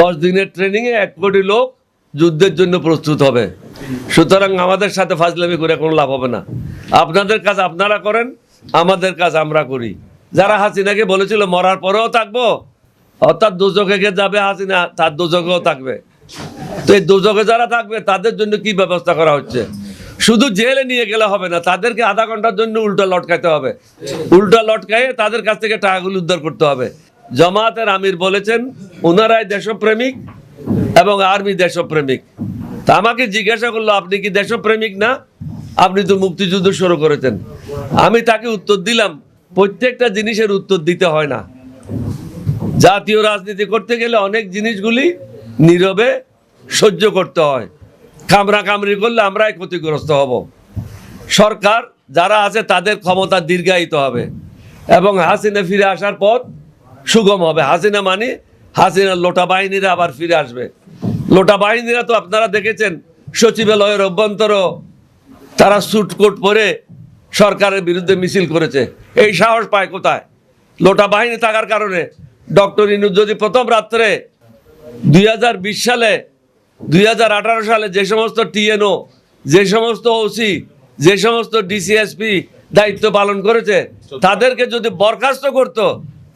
দশ দিনের ট্রেনিংয়ে এক কোটি লোক যুদ্ধের জন্য প্রস্তুত হবে। সুতরাং আমাদের সাথে ফাজলামি করে কোনো লাভ হবে না। আপনাদের কাজ আপনারা করেন, আমাদের কাজ আমরা করি। যারা হাসিনাকে বলেছিল, মরার পরেও থাকব, অর্থাৎ দুজকে যাবে হাসিনা, তার দুজকেও থাকবে। তো এই দুজকে যারা থাকবে, তাদের জন্য কি ব্যবস্থা করা হচ্ছে? শুধু জেলে নিয়ে গেলে হবে না, তাদেরকে আধা ঘণ্টার জন্য উল্টা লটকাতে হবে। উল্টা লটকায়ে তাদের কাছ থেকে টাকাগুলো উদ্ধার করতে হবে। জামাতের আমির বলেছেন ওনারাই দেশপ্রেমিক এবং আর্মি দেশপ্রেমিক। তা আমাকে জিজ্ঞাসা করল, আপনি কি দেশপ্রেমিক না? আপনি তো মুক্তিযুদ্ধ শুরু করেছেন। আমি তাকে উত্তর দিলাম, প্রত্যেকটা জিনিসের উত্তর দিতে হয় না। জাতীয় রাজনীতি করতে গেলে অনেক জিনিসগুলি নীরবে সহ্য করতে হয়। কামরা কামড়ি করলে আমরাই ক্ষতিগ্রস্ত হব। সরকার যারা আছে, তাদের ক্ষমতা দীর্ঘায়িত হবে। এবং হাসিনা ফিরে আসার পথ সুগম হবে। হাসিনা মানে? হাসিনার লোটা বাহিনীরা আবার ফিরে আসবে। লোটা বাহিনীরা তো আপনারা দেখেছেন, সচিবালয়ের অভ্যন্তর তারা স্যুট কোট পরে সরকারের বিরুদ্ধে মিছিল করেছে। এই সাহস পায় কোথায়? লোটা বাহিনী থাকার কারণে। ডক্টর ইনু যদি প্রথম রাত্রে দুই হাজার বিশ সালে, দুই হাজার আঠারো সালে যে সমস্ত টিএনও, যে সমস্ত ওসি, যে সমস্ত ডিসিএসপি দায়িত্ব পালন করেছে, তাদেরকে যদি বরখাস্ত করত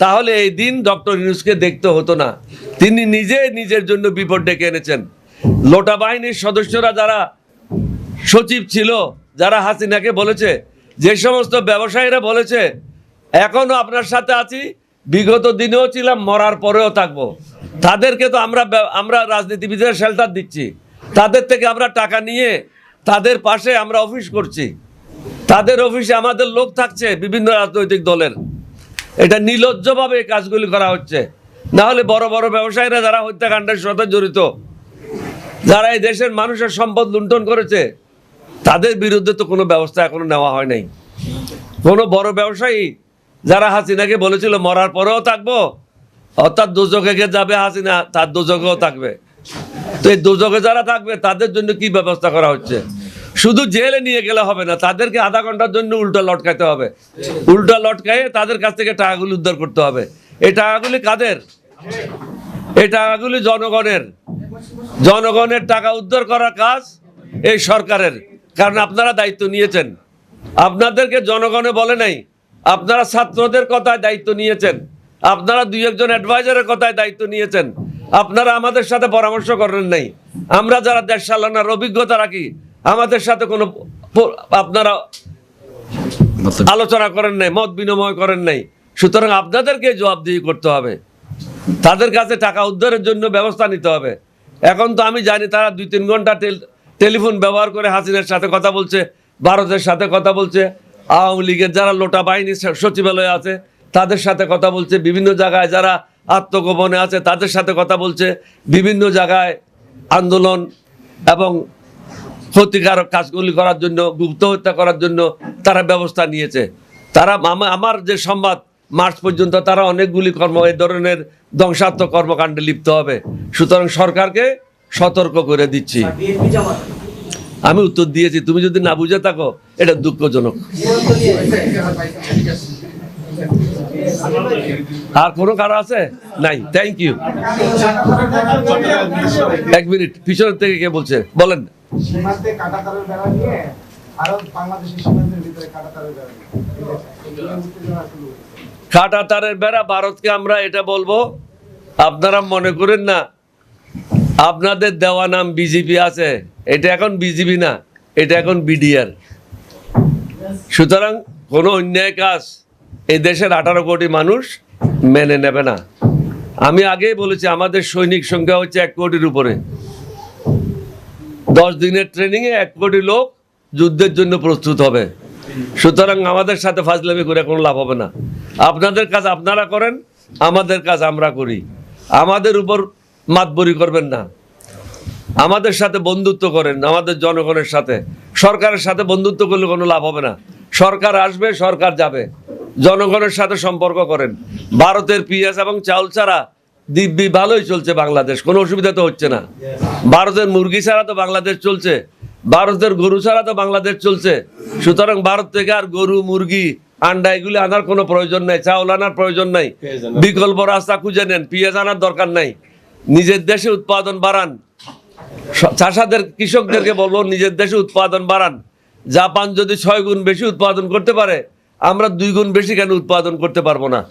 তাহলে এই দিন ডক্টর ইউনুসকে দেখতে হতো না। তিনি নিজে নিজের জন্য বিপদ ডেকে এনেছেন। লোটা বাহিনীর সদস্যরা যারা সচিব ছিল, যারা হাসিনাকে বলেছে, যে সমস্ত ব্যবসায়ীরা বলেছে, এখনও আপনার সাথে আছি, বিগত দিনেও ছিলাম, মরার পরেও থাকব। তাদেরকে তো আমরা আমরা রাজনীতিবিদের শেল্টার দিচ্ছি। তাদের থেকে আমরা টাকা নিয়ে তাদের পাশে আমরা অফিস করছি। তাদের অফিসে আমাদের লোক থাকছে বিভিন্ন রাজনৈতিক দলের। এটা নির্লজ্জভাবে এই কাজগুলি করা হচ্ছে। না হলে বড় বড় ব্যবসায়ীরা যারা হত্যাকাণ্ডের সাথে জড়িত, যারা এই দেশের মানুষের সম্পদ লুণ্ঠন করেছে, তাদের বিরুদ্ধে তো কোনো ব্যবস্থা এখনও নেওয়া হয় নাই। কোনো বড় ব্যবসায়ী যারা হাসিনাকে বলেছিল, মরার পরেও থাকব অর্থাৎ দুজকে যাবে হাসিনা, তার দুজকেও থাকবে। তো এই দুজকে যারা থাকবে, তাদের জন্য কি ব্যবস্থা করা হচ্ছে? শুধু জেলে নিয়ে গেলে হবে না, তাদেরকে আধা ঘণ্টার জন্য উল্টা লটকাতে হবে। উল্টা লটকায়ে তাদের কাছ থেকে টাকাগুলি উদ্ধার করতে হবে। এই টাকাগুলি কাদের? এই টাকাগুলি জনগণের। জনগণের টাকা উদ্ধার করার কাজ এই সরকারের। কারণ আপনারা দায়িত্ব নিয়েছেন। আপনাদেরকে জনগণে বলে নাই, আপনারা ছাত্রদের কথায় দায়িত্ব নিয়েছেন। আপনারা দুই একজন অ্যাডভাইজারের কথায় দায়িত্ব নিয়েছেন। আপনারা আমাদের সাথে পরামর্শ করেন নাই। আমরা যারা দেশ চালানোর অভিজ্ঞতা রাখি আমাদের সাথে কোনো আপনারা আলোচনা করেন নাই মত বিনিময় করেন নাই। সুতরাং আপনাদেরকে জবাবদিহি করতে হবে। তাদের কাছে টাকা উদ্ধারের জন্য ব্যবস্থা নিতে হবে। এখন তো আমি জানি তারা দুই তিন ঘণ্টা টেল- টেলিফোন ব্যবহার করে হাসিনের সাথে কথা বলছে ভারতের সাথে কথা বলছে আওয়ামী লীগের যারা লোটা বাহিনী সচিবালয়ে আছে তাদের সাথে কথা বলছে বিভিন্ন জায়গায় যারা আত্মগোপনে আছে তাদের সাথে কথা বলছে বিভিন্ন জায়গায় আন্দোলন এবং ক্ষতিকারক কাজগুলি করার জন্য গুপ্ত হত্যা করার জন্য তারা ব্যবস্থা নিয়েছে। তারা আমার যে সংবাদ, মার্চ পর্যন্ত তারা অনেকগুলি কর্ম, এই ধরনের ধ্বংসাত্মক কর্মকাণ্ডে লিপ্ত হবে। সুতরাং সরকারকে সতর্ক করে দিচ্ছি। আমি উত্তর দিয়েছি, তুমি যদি না বুঝে থাকো, এটা দুঃখজনক। আর কোনো কারও আছে? নাই। থ্যাংক ইউ এক মিনিট পিছনের থেকে কে বলছে? বলেন। সীমান্তে কাঁটাতারের বেড়া নিয়ে ভারত বাংলাদেশের সীমান্তের ভিতরে কাঁটাতারের বেড়া ভারতকে আমরা এটা বলব আপনারা মনে করেন না আপনাদের দেওয়া নাম বিজেপি আছে। এটা এখন বিজেপি না এটা এখন বিডিআর। সুতরাং কোনো অন্যায় কাজ এই দেশের আঠারো কোটি মানুষ মেনে নেবে না। আমি আগেই বলেছি, আমাদের সৈনিক সংখ্যা হচ্ছে এক কোটির উপরে। দশ দিনের ট্রেনিংয়ে এক কোটি লোক যুদ্ধের জন্য প্রস্তুত হবে। সুতরাং আমাদের সাথে ফাজলামি করে কোনো লাভ হবে না। আপনাদের কাজ আপনারা করেন, আমাদের কাজ আমরা করি। আমাদের উপর মাতবরি করবেন না। আমাদের সাথে বন্ধুত্ব করেন, আমাদের জনগণের সাথে। সরকারের সাথে বন্ধুত্ব করলে কোনো লাভ হবে না। সরকার আসবে, সরকার যাবে। জনগণের সাথে সম্পর্ক করেন। ভারতের পিঁয়াজ এবং চাউল ছাড়া দিব্যি ভালোই চলছে বাংলাদেশ, কোনো অসুবিধা তো হচ্ছে না। ভারতের মুরগি ছাড়া তো বাংলাদেশ চলছে, ভারতের গরু ছাড়া তো বাংলাদেশ চলছে। সুতরাং ভারত থেকে আর গরু, মুরগি, আন্ডা এগুলি আনার কোনো প্রয়োজন নাই, চাউল আনার প্রয়োজন নাই। বিকল্প রাস্তা খুঁজে নেন, পিঁয়াজ আনার দরকার নাই। নিজের দেশে উৎপাদন বাড়ান। চাষাদের, কৃষকদেরকে বলব, নিজের দেশে উৎপাদন বাড়ান। জাপান যদি ছয় গুণ বেশি উৎপাদন করতে পারে আমরা দুই গুণ বেশি কেন উৎপাদন করতে পারব না?